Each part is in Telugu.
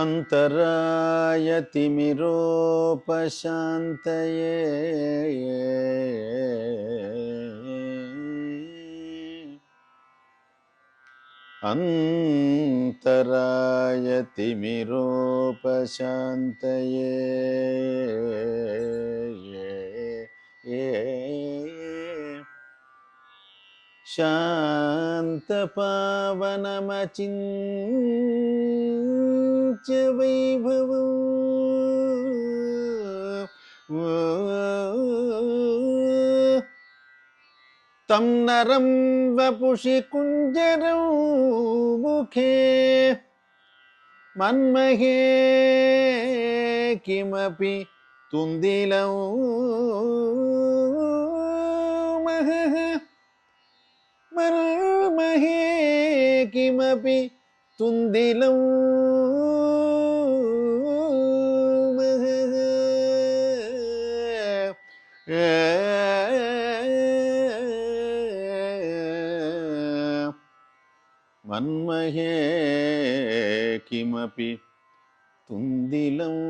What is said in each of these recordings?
अन्तरायतिमिरोपशान्तये अन्तरायतिमिरोपशान्तये शान्तपावनमचिन्त्य वैभवम् तं नरं वपुषि कुञ्जरौ मुखे मन्महे किमपि तुन्दिलौ மர்மஹே கிமபி துந்திலம் மன்மகே கிமபி துந்திலம்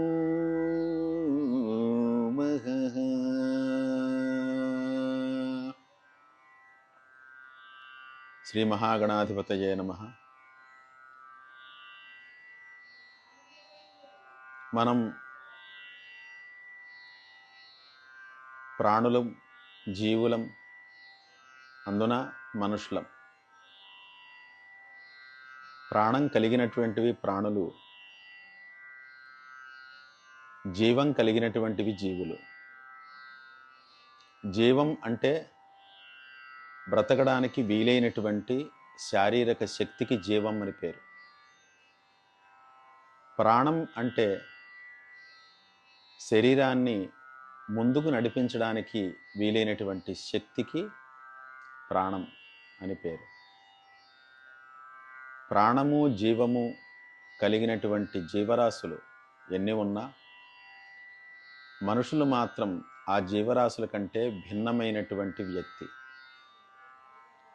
மகஹ శ్రీ మహాగణాధిపతయే నమ. మనం ప్రాణులం జీవులం అందున మనుషులం. ప్రాణం కలిగినటువంటివి ప్రాణులు జీవం కలిగినటువంటివి జీవులు. జీవం అంటే బ్రతకడానికి వీలైనటువంటి శారీరక శక్తికి జీవం అని పేరు. ప్రాణం అంటే శరీరాన్ని ముందుకు నడిపించడానికి వీలైనటువంటి శక్తికి ప్రాణం అని పేరు. ప్రాణము జీవము కలిగినటువంటి జీవరాశులు ఎన్ని ఉన్నా మనుషులు మాత్రం ఆ జీవరాశుల కంటే భిన్నమైనటువంటి వ్యక్తి.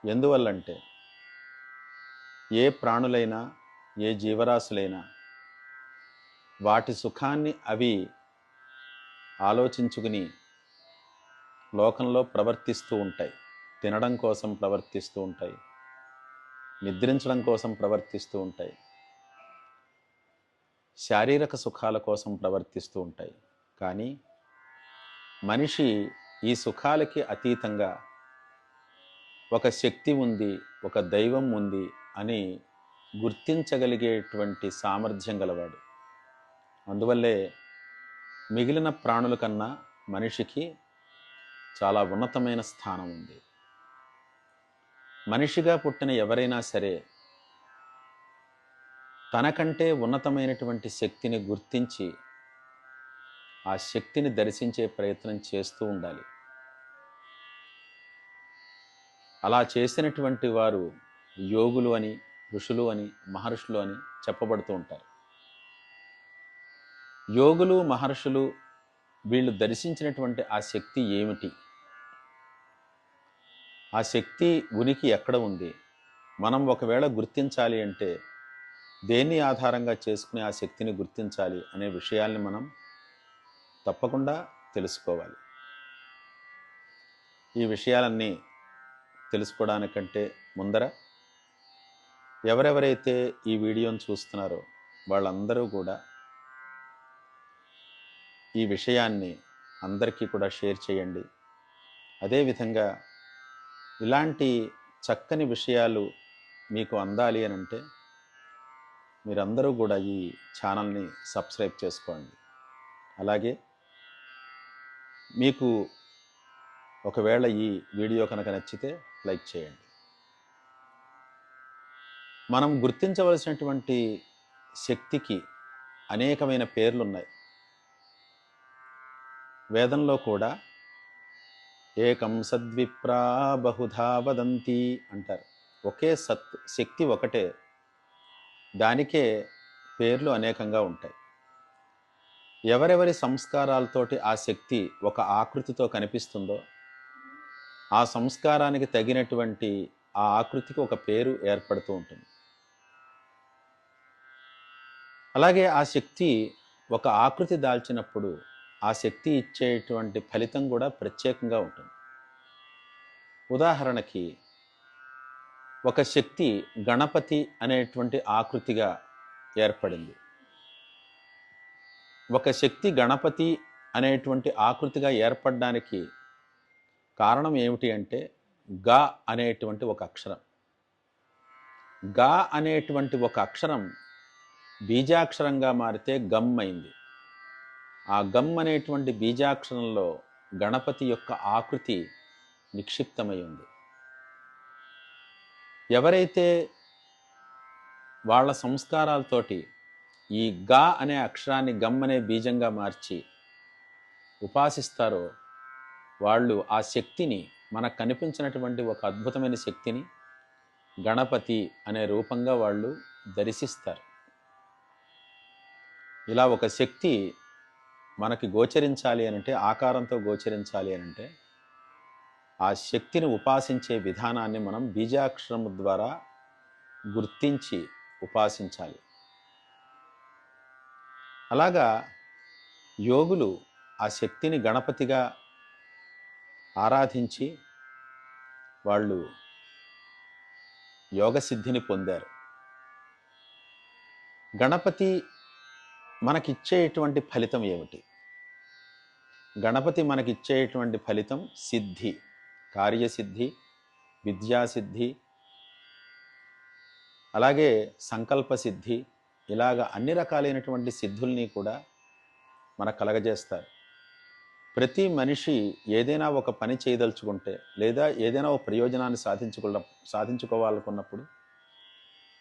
ఎందువల్లంటే ఏ ప్రాణులైనా ఏ జీవరాశులైనా వాటి సుఖాన్ని అవి ఆలోచించుకుని లోకంలో ప్రవర్తిస్తూ ఉంటాయి. తినడం కోసం ప్రవర్తిస్తూ ఉంటాయి. నిద్రించడం కోసం ప్రవర్తిస్తూ ఉంటాయి. శారీరక సుఖాల కోసం ప్రవర్తిస్తూ ఉంటాయి. కానీ మనిషి ఈ సుఖాలకి అతీతంగా ఒక శక్తి ఉంది ఒక దైవం ఉంది అని గుర్తించగలిగేటువంటి సామర్థ్యం గలవాడు. అందువల్లే మిగిలిన ప్రాణుల కన్నా మనిషికి చాలా ఉన్నతమైన స్థానం ఉంది. మనిషిగా పుట్టిన ఎవరైనా సరే తనకంటే ఉన్నతమైనటువంటి శక్తిని గుర్తించి ఆ శక్తిని దర్శించే ప్రయత్నం చేస్తూ ఉండాలి. అలా చేసినటువంటి వారు యోగులు అని ఋషులు అని మహర్షులు అని చెప్పబడుతూ ఉంటారు. యోగులు మహర్షులు వీళ్ళు దర్శించినటువంటి ఆ శక్తి ఏమిటి? ఆ శక్తి ఉనికి ఎక్కడ ఉంది? మనం ఒకవేళ గుర్తించాలి అంటే దేన్ని ఆధారంగా చేసుకుని ఆ శక్తిని గుర్తించాలి అనే విషయాల్ని మనం తప్పకుండా తెలుసుకోవాలి. ఈ విషయాలన్నీ తెలుసుకోవడానికంటే ముందర ఎవరెవరైతే ఈ వీడియోను చూస్తున్నారో వాళ్ళందరూ కూడా ఈ విషయాన్ని అందరికీ కూడా షేర్ చేయండి. అదేవిధంగా ఇలాంటి చక్కని విషయాలు మీకు అందాలి అని అంటే మీరందరూ కూడా ఈ ఛానల్ని సబ్స్క్రైబ్ చేసుకోండి. అలాగే మీకు ఒకవేళ ఈ వీడియో కనుక నచ్చితే లైక్ చేయండి. మనం గుర్తించవలసినటువంటి శక్తికి అనేకమైన పేర్లు ఉన్నాయి వేదంలో కూడా ఏకం సద్విప్రా బహుధా వదంతి అంటారు. ఒకే సత్ శక్తి ఒకటే. దానికే పేర్లు అనేకంగా ఉంటాయి. ఎవరెవరి సంస్కారాలతోటి ఆ శక్తి ఒక ఆకృతితో కనిపిస్తుందో ఆ సంస్కారానికి తగినటువంటి ఆ ఆకృతికి ఒక పేరు ఏర్పడుతూ ఉంటుంది. అలాగే ఆ శక్తి ఒక ఆకృతి దాల్చినప్పుడు ఆ శక్తి ఇచ్చేటువంటి ఫలితం కూడా ప్రత్యేకంగా ఉంటుంది. ఉదాహరణకి ఒక శక్తి గణపతి అనేటువంటి ఆకృతిగా ఏర్పడింది. ఒక శక్తి గణపతి అనేటువంటి ఆకృతిగా ఏర్పడడానికి కారణం ఏమిటి అంటే గ అనేటువంటి ఒక అక్షరం. గా అనేటువంటి ఒక అక్షరం బీజాక్షరంగా మారితే గమ్ అయింది. ఆ గమ్ అనేటువంటి బీజాక్షరంలో గణపతి యొక్క ఆకృతి నిక్షిప్తమై ఉంది ఎవరైతే వాళ్ళ సంస్కారాలతోటి ఈ గా అనే అక్షరాన్ని గమ్ అనే బీజంగా మార్చి ఉపాసిస్తారో వాళ్ళు ఆ శక్తిని మనకు కనిపించినటువంటి ఒక అద్భుతమైన శక్తిని గణపతి అనే రూపంగా వాళ్ళు దర్శిస్తారు. ఇలా ఒక శక్తి మనకి గోచరించాలి అని అంటే ఆకారంతో గోచరించాలి అని అంటే ఆ శక్తిని ఉపాసించే విధానాన్ని మనం బీజాక్షరము ద్వారా గుర్తించి ఉపాసించాలి. అలాగా యోగులు ఆ శక్తిని గణపతిగా ఆరాధించి వాళ్ళు యోగసిద్ధిని పొందారు. గణపతి మనకిచ్చేటువంటి ఫలితం ఏమిటి? గణపతి మనకిచ్చేటువంటి ఫలితం సిద్ధి కార్యసిద్ధి విద్యాసిద్ధి అలాగే సంకల్ప సిద్ధి ఇలాగ అన్ని రకాలైనటువంటి సిద్ధుల్ని కూడా మనకు కలగజేస్తారు. ప్రతి మనిషి ఏదైనా ఒక పని చేయదలుచుకుంటే లేదా ఏదైనా ఒక ప్రయోజనాన్ని సాధించుకున్న సాధించుకోవాలనుకున్నప్పుడు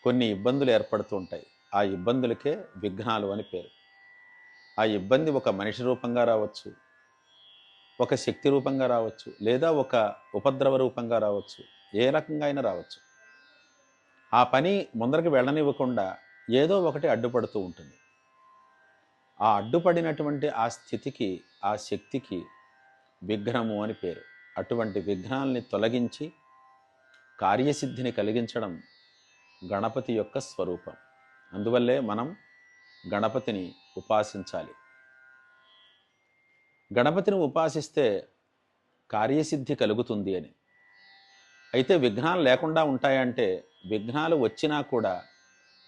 కొన్ని ఇబ్బందులు ఏర్పడుతూ ఉంటాయి. ఆ ఇబ్బందులకే విఘ్నాలు అని పేరు. ఆ ఇబ్బంది ఒక మనిషి రూపంగా రావచ్చు ఒక శక్తి రూపంగా రావచ్చు లేదా ఒక ఉపద్రవ రూపంగా రావచ్చు ఏ రకంగా అయినా రావచ్చు. ఆ పని ముందరికి వెళ్ళనివ్వకుండా ఏదో ఒకటి అడ్డుపడుతూ ఉంటుంది. ఆ అడ్డుపడినటువంటి ఆ స్థితికి ఆ శక్తికి విఘ్నము అని పేరు. అటువంటి విఘ్నాల్ని తొలగించి కార్యసిద్ధిని కలిగించడం గణపతి యొక్క స్వరూపం. అందువల్లే మనం గణపతిని ఉపాసించాలి. గణపతిని ఉపాసిస్తే కార్యసిద్ధి కలుగుతుంది అని. అయితే విఘ్నాలు లేకుండా ఉంటాయంటే విఘ్నాలు వచ్చినా కూడా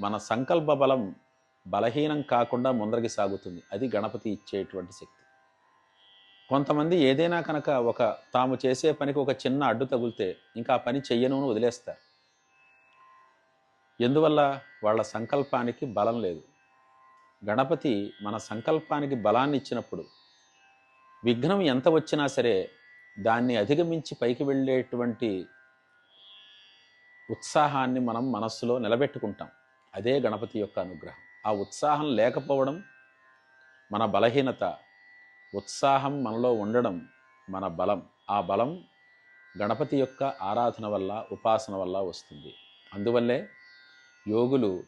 మన సంకల్ప బలం బలహీనం కాకుండా ముందరికి సాగుతుంది. అది గణపతి ఇచ్చేటువంటి శక్తి. కొంతమంది ఏదైనా కనుక ఒక తాము చేసే పనికి ఒక చిన్న అడ్డు తగిలితే ఇంకా ఆ పని చెయ్యను వదిలేస్తారు. ఎందువల్ల? వాళ్ళ సంకల్పానికి బలం లేదు. గణపతి మన సంకల్పానికి బలాన్ని ఇచ్చినప్పుడు విఘ్నం ఎంత వచ్చినా సరే దాన్ని అధిగమించి పైకి వెళ్ళేటువంటి ఉత్సాహాన్ని మనం మనస్సులో నిలబెట్టుకుంటాం. అదే గణపతి యొక్క అనుగ్రహం. ఆ ఉత్సాహం లేకపోవడం మన బలహీనత ఉత్సాహం మనలో ఉండడం మన బలం. ఆ బలం గణపతి యొక్క ఆరాధన వల్ల ఉపాసన వల్ల వస్తుంది. అందువల్లే యోగులు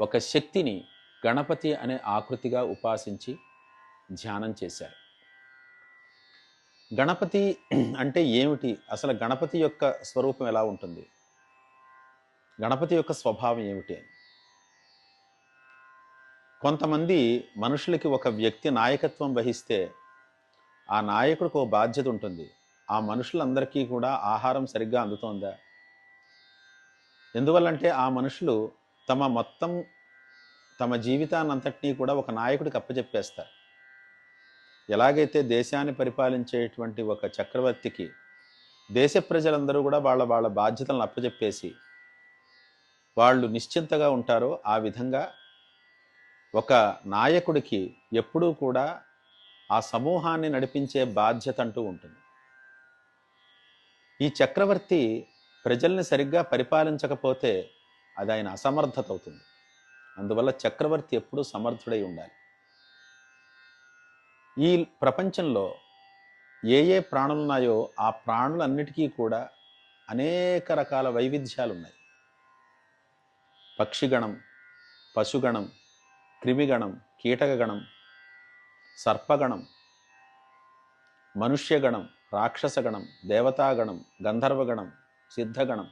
ఒక శక్తిని గణపతి అనే ఆకృతిగా ఉపాసించి ధ్యానం చేశారు. గణపతి అంటే ఏమిటి? అసలు గణపతి యొక్క స్వరూపం ఎలా ఉంటుంది? గణపతి యొక్క స్వభావం ఏమిటి అని. కొంతమంది మనుషులకి ఒక వ్యక్తి నాయకత్వం వహిస్తే ఆ నాయకుడికి ఒక బాధ్యత ఉంటుంది. ఆ మనుషులందరికీ కూడా ఆహారం సరిగ్గా అందుతోందా? ఎందువల్లంటే ఆ మనుషులు తమ మొత్తం తమ జీవితాన్నంతటినీ కూడా ఒక నాయకుడికి అప్పచెప్పేస్తారు ఎలాగైతే దేశాన్ని పరిపాలించేటువంటి ఒక చక్రవర్తికి దేశ ప్రజలందరూ కూడా వాళ్ళ వాళ్ళ బాధ్యతలను అప్పచెప్పేసి వాళ్ళు నిశ్చింతగా ఉంటారో ఆ విధంగా ఒక నాయకుడికి ఎప్పుడూ కూడా ఆ సమూహాన్ని నడిపించే బాధ్యత అంటూ ఉంటుంది. ఈ చక్రవర్తి ప్రజల్ని సరిగ్గా పరిపాలించకపోతే అది ఆయన అసమర్థత అవుతుంది. అందువల్ల చక్రవర్తి ఎప్పుడూ సమర్థుడై ఉండాలి. ఈ ప్రపంచంలో ఏ ఏ ప్రాణులు ఉన్నాయో ఆ ప్రాణులన్నిటికీ కూడా అనేక రకాల వైవిధ్యాలు ఉన్నాయి పక్షిగణం పశుగణం క్రిమిగణం కీటకగణం సర్పగణం మనుష్యగణం రాక్షసగణం దేవతాగణం గంధర్వగణం సిద్ధగణం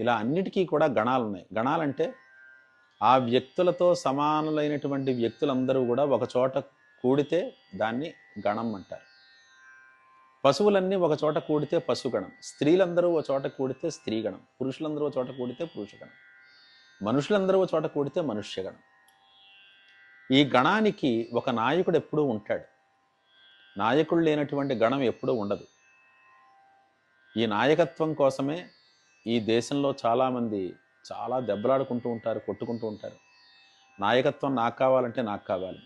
ఇలా అన్నిటికీ కూడా గణాలు ఉన్నాయి గణాలంటే ఆ వ్యక్తులతో సమానులైనటువంటి వ్యక్తులందరూ కూడా ఒక చోట కూడితే దాన్ని గణం అంటారు. పశువులన్నీ ఒక చోట కూడితే పశుగణం స్త్రీలందరూ ఒక చోట కూడితే స్త్రీగణం పురుషులందరూ ఒక చోట కూడితే పురుషగణం మనుషులందరూ ఒక చోట కూడితే మనుష్యగణం. ఈ గణానికి ఒక నాయకుడు ఎప్పుడూ ఉంటాడు. నాయకుడు లేనటువంటి గణం ఎప్పుడూ ఉండదు. ఈ నాయకత్వం కోసమే ఈ దేశంలో చాలామంది చాలా దెబ్బలాడుకుంటూ ఉంటారు కొట్టుకుంటూ ఉంటారు. నాయకత్వం నాకు కావాలంటే నాకు కావాలి.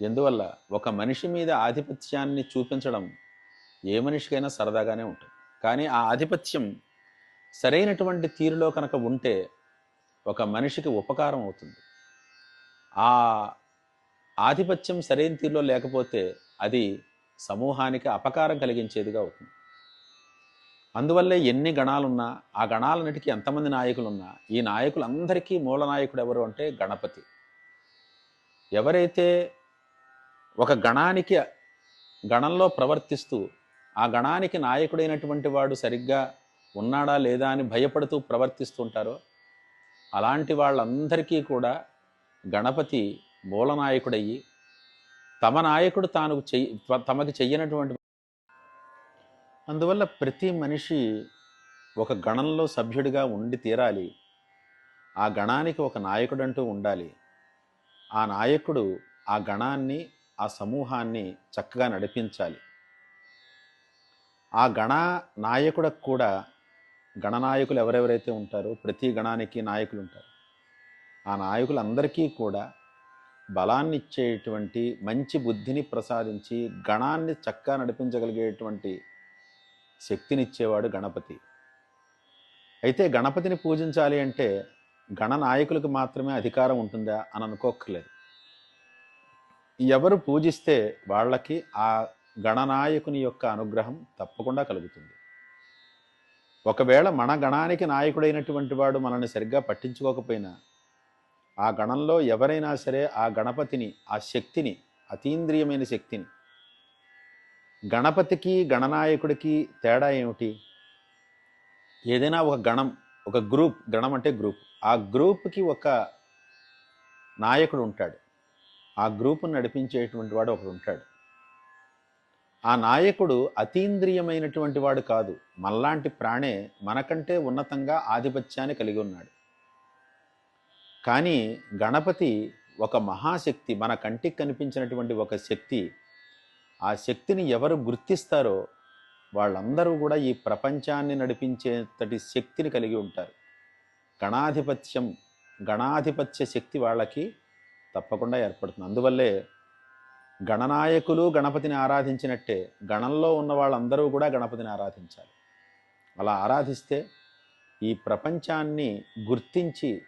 ఎందువల్ల? ఒక మనిషి మీద ఆధిపత్యాన్ని చూపించడం ఏ మనిషికైనా సరదాగానే ఉంటుంది. కానీ ఆ ఆధిపత్యం సరైనటువంటి తీరులో కనుక ఉంటే ఒక మనిషికి ఉపకారం అవుతుంది. ఆ ఆధిపత్యం సరైన తీరులో లేకపోతే అది సమూహానికి అపకారం కలిగించేదిగా అవుతుంది. అందువల్లే ఎన్ని గణాలున్నా ఆ గణాలన్నిటికీ ఎంతమంది నాయకులున్నా ఈ నాయకులందరికీ మూల నాయకుడు ఎవరు అంటే గణపతి. ఎవరైతే ఒక గణానికి గణంలో ప్రవర్తిస్తూ ఆ గణానికి నాయకుడైనటువంటి వాడు సరిగ్గా ఉన్నాడా లేదా అని భయపడుతూ ప్రవర్తిస్తుంటారో అలాంటి వాళ్ళందరికీ కూడా గణపతి మూలనాయకుడయ్యి తమ నాయకుడు తాను చెయ్యి తమకి చెయ్యనటువంటి అందువల్ల ప్రతి మనిషి ఒక గణంలో సభ్యుడిగా ఉండి తీరాలి. ఆ గణానికి ఒక నాయకుడు అంటూ ఉండాలి. ఆ నాయకుడు ఆ గణాన్ని ఆ సమూహాన్ని చక్కగా నడిపించాలి. ఆ గణ నాయకుడికి కూడా గణనాయకులు ఎవరెవరైతే ఉంటారో ప్రతి గణానికి నాయకులు ఉంటారు ఆ నాయకులందరికీ కూడా బలాన్ని ఇచ్చేటువంటి మంచి బుద్ధిని ప్రసాదించి గణాన్ని చక్కగా నడిపించగలిగేటువంటి శక్తినిచ్చేవాడు గణపతి. అయితే గణపతిని పూజించాలి అంటే గణనాయకులకు మాత్రమే అధికారం ఉంటుందా అని అనుకోక్కర్లేదు. ఎవరు పూజిస్తే వాళ్ళకి ఆ గణనాయకుని యొక్క అనుగ్రహం తప్పకుండా కలుగుతుంది. ఒకవేళ మన గణానికి నాయకుడైనటువంటి వాడు మనల్ని సరిగ్గా పట్టించుకోకపోయినా ఆ గణంలో ఎవరైనా సరే ఆ గణపతిని ఆ శక్తిని అతీంద్రియమైన శక్తిని. గణపతికి గణనాయకుడికి తేడా ఏమిటి? ఏదైనా ఒక గణం ఒక గ్రూప్ గణం అంటే గ్రూప్. ఆ గ్రూప్కి ఒక నాయకుడు ఉంటాడు. ఆ గ్రూపును నడిపించేటువంటి వాడు ఒకడు ఉంటాడు. ఆ నాయకుడు అతీంద్రియమైనటువంటి వాడు కాదు. మల్లాంటి ప్రాణే మనకంటే ఉన్నతంగా ఆధిపత్యాన్ని కలిగి ఉన్నాడు. కానీ గణపతి ఒక మహాశక్తి మన కంటికి కనిపించినటువంటి ఒక శక్తి. ఆ శక్తిని ఎవరు గుర్తిస్తారో వాళ్ళందరూ కూడా ఈ ప్రపంచాన్ని నడిపించేంతటి శక్తిని కలిగి ఉంటారు. గణాధిపత్యం గణాధిపత్య శక్తి వాళ్ళకి తప్పకుండా ఏర్పడుతుంది. అందువల్లే గణనాయకులు గణపతిని ఆరాధించినట్టే గణంలో ఉన్న వాళ్ళందరూ కూడా గణపతిని ఆరాధించాలి. అలా ఆరాధిస్తే ఈ ప్రపంచాన్ని గుర్తించి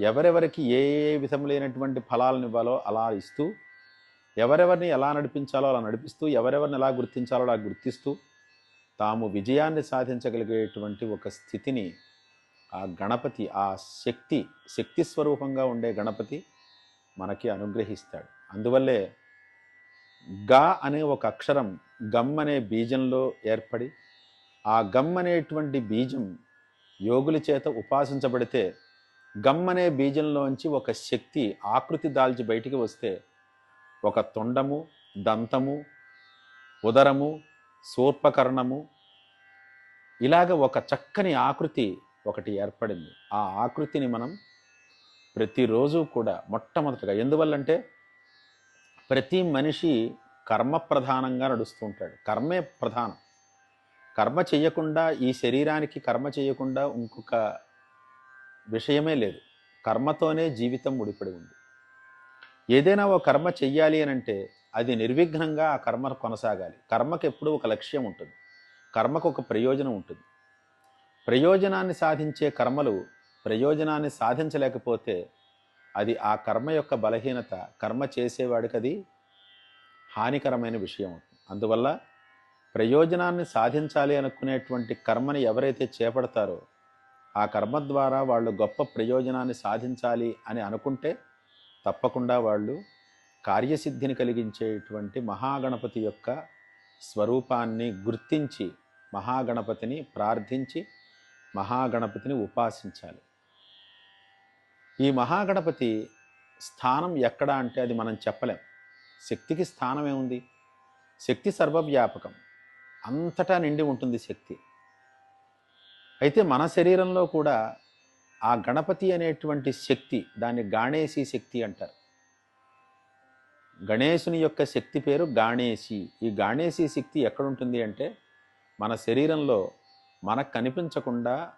ఎవరెవరికి ఏ ఏ విధములైనటువంటి ఫలాలను ఇవ్వాలో అలా ఇస్తూ ఎవరెవరిని ఎలా నడిపించాలో అలా నడిపిస్తూ ఎవరెవరిని ఎలా గుర్తించాలో అలా గుర్తిస్తూ తాము విజయాన్ని సాధించగలిగేటువంటి ఒక స్థితిని ఆ గణపతి ఆ శక్తి శక్తి స్వరూపంగా ఉండే గణపతి మనకి అనుగ్రహిస్తాడు. అందువల్లే గా అనే ఒక అక్షరం గమ్ అనే బీజంలో ఏర్పడి ఆ గమ్ అనేటువంటి బీజం యోగుల చేత ఉపాసించబడితే గమ్మనే బీజంలోంచి ఒక శక్తి ఆకృతి దాల్చి బయటికి వస్తే ఒక తొండము దంతము ఉదరము సూర్పకరణము ఇలాగ ఒక చక్కని ఆకృతి ఒకటి ఏర్పడింది. ఆ ఆకృతిని మనం ప్రతిరోజు కూడా మొట్టమొదటిగా ఎందువల్లంటే ప్రతి మనిషి కర్మ ప్రధానంగా నడుస్తూ ఉంటాడు. కర్మే ప్రధానం. కర్మ చేయకుండా ఈ శరీరానికి కర్మ చేయకుండా ఇంకొక విషయమే లేదు. కర్మతోనే జీవితం ముడిపడి ఉంది. ఏదైనా ఒక కర్మ చెయ్యాలి అని అంటే అది నిర్విఘ్నంగా ఆ కర్మ కొనసాగాలి. కర్మకు ఎప్పుడూ ఒక లక్ష్యం ఉంటుంది. కర్మకు ఒక ప్రయోజనం ఉంటుంది. ప్రయోజనాన్ని సాధించే కర్మలు ప్రయోజనాన్ని సాధించలేకపోతే అది ఆ కర్మ యొక్క బలహీనత కర్మ చేసేవాడికి అది హానికరమైన విషయం అవుతుంది. అందువల్ల ప్రయోజనాన్ని సాధించాలి అనుకునేటువంటి కర్మని ఎవరైతే చేపడతారో ఆ కర్మ ద్వారా వాళ్ళు గొప్ప ప్రయోజనాన్ని సాధించాలి అని అనుకుంటే తప్పకుండా వాళ్ళు కార్యసిద్ధిని కలిగించేటువంటి మహాగణపతి యొక్క స్వరూపాన్ని గుర్తించి మహాగణపతిని ప్రార్థించి మహాగణపతిని ఉపాసించాలి. ఈ మహాగణపతి స్థానం ఎక్కడ అంటే అది మనం చెప్పలేం. శక్తికి స్థానం ఏముంది శక్తి సర్వవ్యాపకం. అంతటా నిండి ఉంటుంది శక్తి. అయితే మన శరీరంలో కూడా ఆ గణపతి అనేటువంటి శక్తి దాన్ని గాణేసి శక్తి అంటారు. గణేశుని యొక్క శక్తి పేరు గాణేసి ఈ గాణేసి శక్తి ఎక్కడుంటుంది అంటే మన శరీరంలో మనకు కనిపించకుండా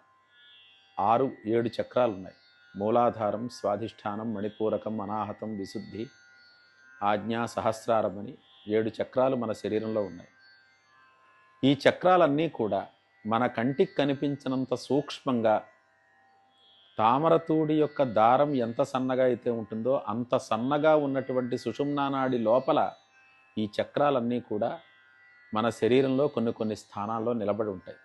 ఆరు ఏడు చక్రాలు ఉన్నాయి మూలాధారం స్వాధిష్టానం మణిపూరకం అనాహతం విశుద్ధి ఆజ్ఞా సహస్రారం అని ఏడు చక్రాలు మన శరీరంలో ఉన్నాయి. ఈ చక్రాలన్నీ కూడా మన కంటికి కనిపించినంత సూక్ష్మంగా తామరతూడి యొక్క దారం ఎంత సన్నగా అయితే ఉంటుందో అంత సన్నగా ఉన్నటువంటి సుషుమ్నానాడి లోపల ఈ చక్రాలన్నీ కూడా మన శరీరంలో కొన్ని కొన్ని స్థానాల్లో నిలబడి ఉంటాయి.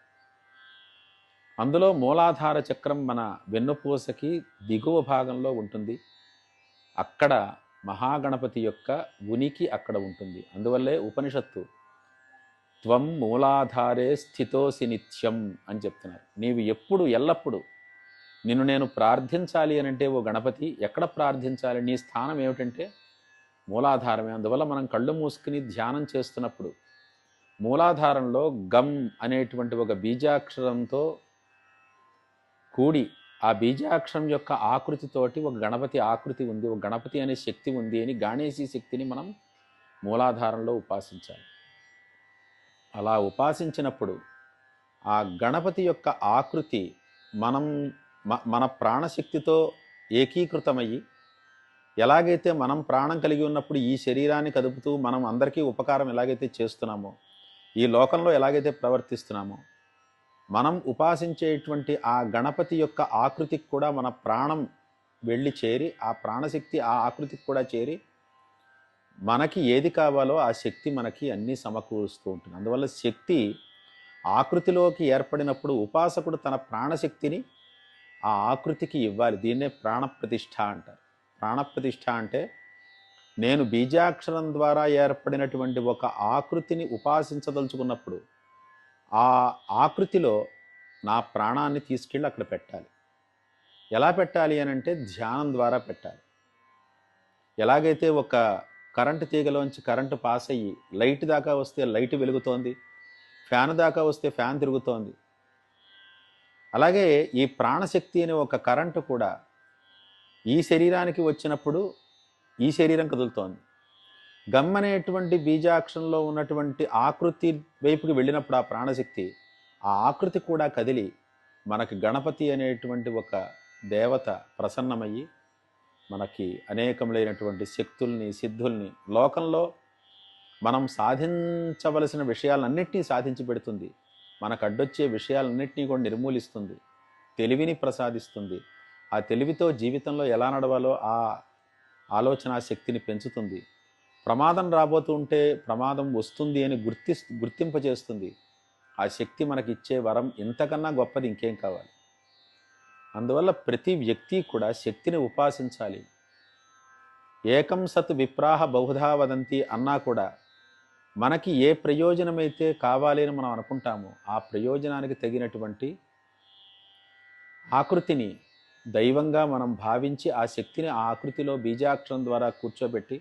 అందులో మూలాధార చక్రం మన వెన్నుపూసకి దిగువ భాగంలో ఉంటుంది. అక్కడ మహాగణపతి యొక్క ఉనికి అక్కడ ఉంటుంది. అందువల్లే ఉపనిషత్తు త్వం మూలాధారే స్థితోసి నిత్యం అని చెప్తున్నారు. నీవు ఎప్పుడు ఎల్లప్పుడు నిన్ను నేను ప్రార్థించాలి అని అంటే ఓ గణపతి ఎక్కడ ప్రార్థించాలి? నీ స్థానం ఏమిటంటే మూలాధారమే. అందువల్ల మనం కళ్ళు మూసుకుని ధ్యానం చేస్తున్నప్పుడు మూలాధారంలో గమ్ అనేటువంటి ఒక బీజాక్షరంతో కూడి ఆ బీజాక్షరం యొక్క ఆకృతితోటి ఒక గణపతి ఆకృతి ఉంది ఒక గణపతి అనే శక్తి ఉంది అని గాణేశీ శక్తిని మనం మూలాధారంలో ఉపాసించాలి. అలా ఉపాసించినప్పుడు ఆ గణపతి యొక్క ఆకృతి మనం మన ప్రాణశక్తితో ఏకీకృతమయ్యి ఎలాగైతే మనం ప్రాణం కలిగి ఉన్నప్పుడు ఈ శరీరాన్ని కదుపుతూ మనం అందరికీ ఉపకారం ఎలాగైతే చేస్తున్నామో ఈ లోకంలో ఎలాగైతే ప్రవర్తిస్తున్నామో మనం ఉపాసించేటువంటి ఆ గణపతి యొక్క ఆకృతికి కూడా మన ప్రాణం వెళ్ళి చేరి ఆ ప్రాణశక్తి ఆ ఆకృతికి కూడా చేరి మనకి ఏది కావాలో ఆ శక్తి మనకి అన్నీ సమకూరుస్తూ ఉంటుంది. అందువల్ల శక్తి ఆకృతిలోకి ఏర్పడినప్పుడు ఉపాసకుడు తన ప్రాణశక్తిని ఆ ఆకృతికి ఇవ్వాలి. దీన్నే ప్రాణప్రతిష్ఠ అంటారు. ప్రాణప్రతిష్ఠ అంటే నేను బీజాక్షరం ద్వారా ఏర్పడినటువంటి ఒక ఆకృతిని ఉపాసించదలుచుకున్నప్పుడు ఆ ఆకృతిలో నా ప్రాణాన్ని తీసుకెళ్ళి అక్కడ పెట్టాలి. ఎలా పెట్టాలి అని అంటే ధ్యానం ద్వారా పెట్టాలి. ఎలాగైతే ఒక కరెంటు తీగలోంచి కరెంటు పాస్ అయ్యి లైట్ దాకా వస్తే లైట్ వెలుగుతోంది ఫ్యాన్ దాకా వస్తే ఫ్యాన్ తిరుగుతోంది. అలాగే ఈ ప్రాణశక్తి అనే ఒక కరెంటు కూడా ఈ శరీరానికి వచ్చినప్పుడు ఈ శరీరం కదులుతోంది. గమ్మనేటువంటి బీజాక్షంలో ఉన్నటువంటి ఆకృతి వైపుకి వెళ్ళినప్పుడు ఆ ప్రాణశక్తి ఆ ఆకృతి కూడా కదిలి మనకి గణపతి అనేటువంటి ఒక దేవత ప్రసన్నమయ్యి మనకి అనేకములైనటువంటి శక్తుల్ని సిద్ధుల్ని లోకంలో మనం సాధించవలసిన విషయాలన్నింటినీ సాధించి పెడుతుంది. మనకు అడ్డొచ్చే విషయాలన్నింటినీ కూడా నిర్మూలిస్తుంది. తెలివిని ప్రసాదిస్తుంది. ఆ తెలివితో జీవితంలో ఎలా నడవాలో ఆ ఆలోచన శక్తిని పెంచుతుంది. ప్రమాదం రాబోతూ ఉంటే ప్రమాదం వస్తుంది అని గుర్తి గుర్తింపజేస్తుంది ఆ శక్తి మనకి ఇచ్చే వరం ఇంతకన్నా గొప్పది ఇంకేం కావాలి? అందువల్ల ప్రతి వ్యక్తి కూడా శక్తిని ఉపాసించాలి. ఏకం సత్ విప్రాహ బహుధా వదంతి అన్నా కూడా మనకి ఏ ప్రయోజనమైతే కావాలి అని మనం అనుకుంటామో ఆ ప్రయోజనానికి తగినటువంటి ఆకృతిని దైవంగా మనం భావించి ఆ శక్తిని ఆ ఆకృతిలో బీజాక్షరం ద్వారా కూర్చోబెట్టి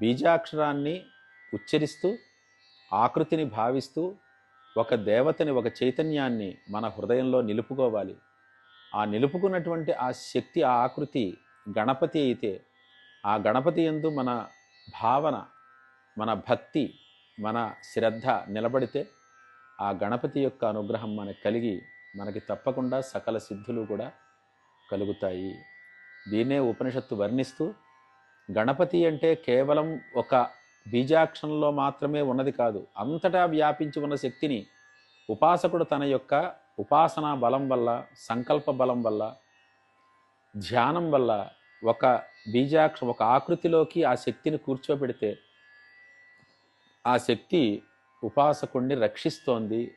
బీజాక్షరాన్ని ఉచ్చరిస్తూ ఆకృతిని భావిస్తూ ఒక దేవతని ఒక చైతన్యాన్ని మన హృదయంలో నిలుపుకోవాలి. ఆ నిలుపుకున్నటువంటి ఆ శక్తి ఆ ఆకృతి గణపతి అయితే ఆ గణపతి ఎందు మన భావన మన భక్తి మన శ్రద్ధ నిలబడితే ఆ గణపతి యొక్క అనుగ్రహం మనకు కలిగి మనకి తప్పకుండా సకల సిద్ధులు కూడా కలుగుతాయి. దీన్నే ఉపనిషత్తు వర్ణిస్తూ గణపతి అంటే కేవలం ఒక బీజాక్షరంలో మాత్రమే ఉన్నది కాదు అంతటా వ్యాపించి ఉన్న శక్తిని ఉపాసకుడు తన యొక్క ఉపాసనా బలం వల్ల సంకల్ప బలం వల్ల ధ్యానం వల్ల ఒక బీజాక్ష ఒక ఆకృతిలోకి ఆ శక్తిని కూర్చోబెడితే ఆ శక్తి ఉపాసకుణ్ణి రక్షిస్తోంది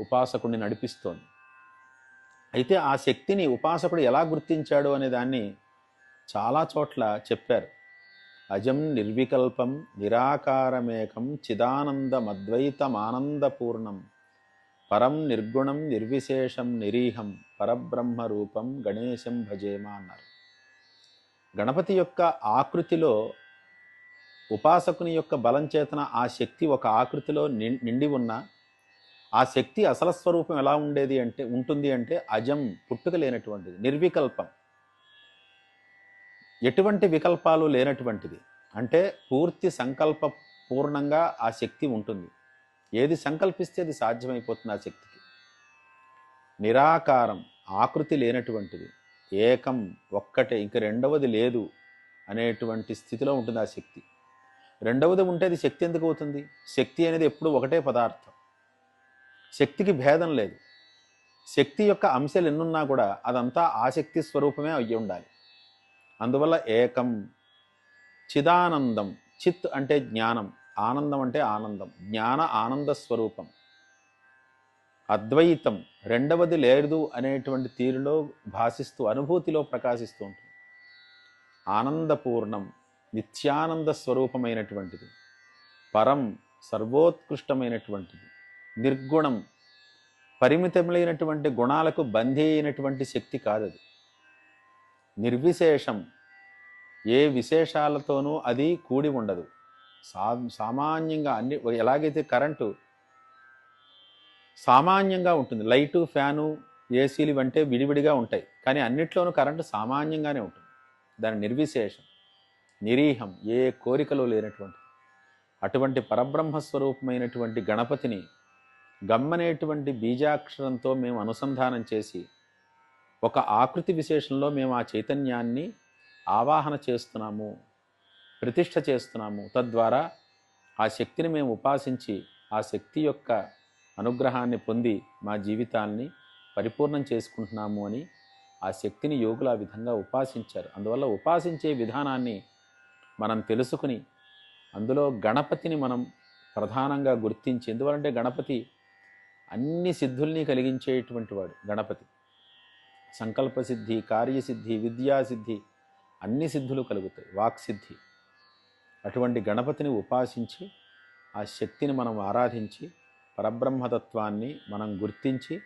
ఉపాసకుణ్ణి నడిపిస్తోంది. అయితే ఆ శక్తిని ఉపాసకుడు ఎలా గుర్తించాడు అనే దాన్ని చాలా చోట్ల చెప్పారు. అజం నిర్వికల్పం నిరాకారమేకం చిదానందమద్వైతమానందపూర్ణం. పరం నిర్గుణం నిర్విశేషం నిరీహం పరబ్రహ్మ రూపం గణేశం భజేమ అన్నారు. గణపతి యొక్క ఆకృతిలో ఉపాసకుని యొక్క బలం చేతన ఆ శక్తి ఒక ఆకృతిలో నిం- నిండి ఉన్న ఆ శక్తి అసల స్వరూపం ఎలా ఉండేది అంటే ఉంటుంది అంటే అజం పుట్టుక లేనటువంటిది నిర్వికల్పం. ఎటువంటి వికల్పాలు లేనటువంటిది. అంటే పూర్తి సంకల్ప పూర్ణంగా ఆ శక్తి ఉంటుంది. ఏది సంకల్పిస్తే అది సాధ్యమైపోతుంది ఆ శక్తికి. నిరాకారం ఆకృతి లేనటువంటిది. ఏకం ఒక్కటే ఇంక రెండవది లేదు అనేటువంటి స్థితిలో ఉంటుంది ఆ శక్తి. రెండవది ఉంటే అది శక్తి ఎందుకు అవుతుంది? శక్తి అనేది ఎప్పుడు ఒకటే పదార్థం. శక్తికి భేదం లేదు. శక్తి యొక్క అంశాలు ఎన్నున్నా కూడా అదంతా ఆసక్తి స్వరూపమే అయ్యి ఉండాలి. అందువల్ల ఏకం చిదానందం చిత్ అంటే జ్ఞానం. ఆనందం అంటే ఆనందం. జ్ఞాన ఆనంద స్వరూపం. అద్వైతం రెండవది లేదు అనేటువంటి తీరులో భాషిస్తూ అనుభూతిలో ప్రకాశిస్తూ ఉంటుంది. ఆనందపూర్ణం నిత్యానంద స్వరూపమైనటువంటిది. పరం సర్వోత్కృష్టమైనటువంటిది. నిర్గుణం పరిమితములైనటువంటి గుణాలకు బందీ అయినటువంటి శక్తి కాదది. నిర్విశేషం ఏ విశేషాలతోనూ అది కూడి ఉండదు. సా సామాన్యంగా అన్ని ఎలాగైతే కరెంటు సామాన్యంగా ఉంటుంది లైటు ఫ్యాను ఏసీలు ఇవంటే విడివిడిగా ఉంటాయి. కానీ అన్నిట్లోనూ కరెంటు సామాన్యంగానే ఉంటుంది. దాని నిర్విశేషం నిరీహం ఏ కోరికలు లేనటువంటి అటువంటి పరబ్రహ్మ స్వరూపమైనటువంటి గణపతిని గమ్మనేటువంటి బీజాక్షరంతో మేము అనుసంధానం చేసి ఒక ఆకృతి విశేషంలో మేము ఆ చైతన్యాన్ని ఆవాహన చేస్తున్నాము. ప్రతిష్ట చేస్తున్నాము. తద్వారా ఆ శక్తిని మేము ఉపాసించి ఆ శక్తి యొక్క అనుగ్రహాన్ని పొంది మా జీవితాల్ని పరిపూర్ణం చేసుకుంటున్నాము అని ఆ శక్తిని యోగులు ఆ విధంగా ఉపాసించారు. అందువల్ల ఉపాసించే విధానాన్ని మనం తెలుసుకుని అందులో గణపతిని మనం ప్రధానంగా గుర్తించి ఎందువలంటే గణపతి అన్ని సిద్ధుల్ని కలిగించేటువంటి వాడు గణపతి. సంకల్పసిద్ధి కార్యసిద్ధి విద్యాసిద్ధి అన్ని సిద్ధులు కలుగుతాయి. వాక్సిద్ధి. అటువంటి గణపతిని ఉపాసించి ఆ శక్తిని మనం ఆరాధించి పరబ్రహ్మతత్వాన్ని మనం గుర్తించి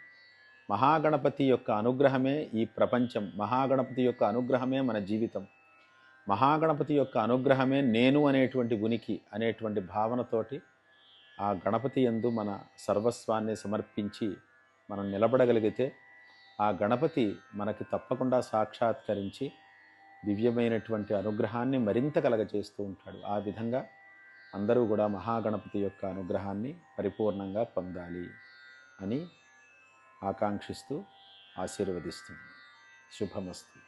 మహాగణపతి యొక్క అనుగ్రహమే ఈ ప్రపంచం. మహాగణపతి యొక్క అనుగ్రహమే మన జీవితం. మహాగణపతి యొక్క అనుగ్రహమే నేను అనేటువంటి ఉనికి అనేటువంటి భావనతోటి ఆ గణపతి యందు మన సర్వస్వాన్ని సమర్పించి మనం నిలబడగలిగితే ఆ గణపతి మనకి తప్పకుండా సాక్షాత్కరించి దివ్యమైనటువంటి అనుగ్రహాన్ని మరింత కలగజేస్తూ ఉంటాడు. ఆ విధంగా అందరూ కూడా మహాగణపతి యొక్క అనుగ్రహాన్ని పరిపూర్ణంగా పొందాలి అని ఆకాంక్షిస్తూ ఆశీర్వదిస్తుంది శుభమస్తు.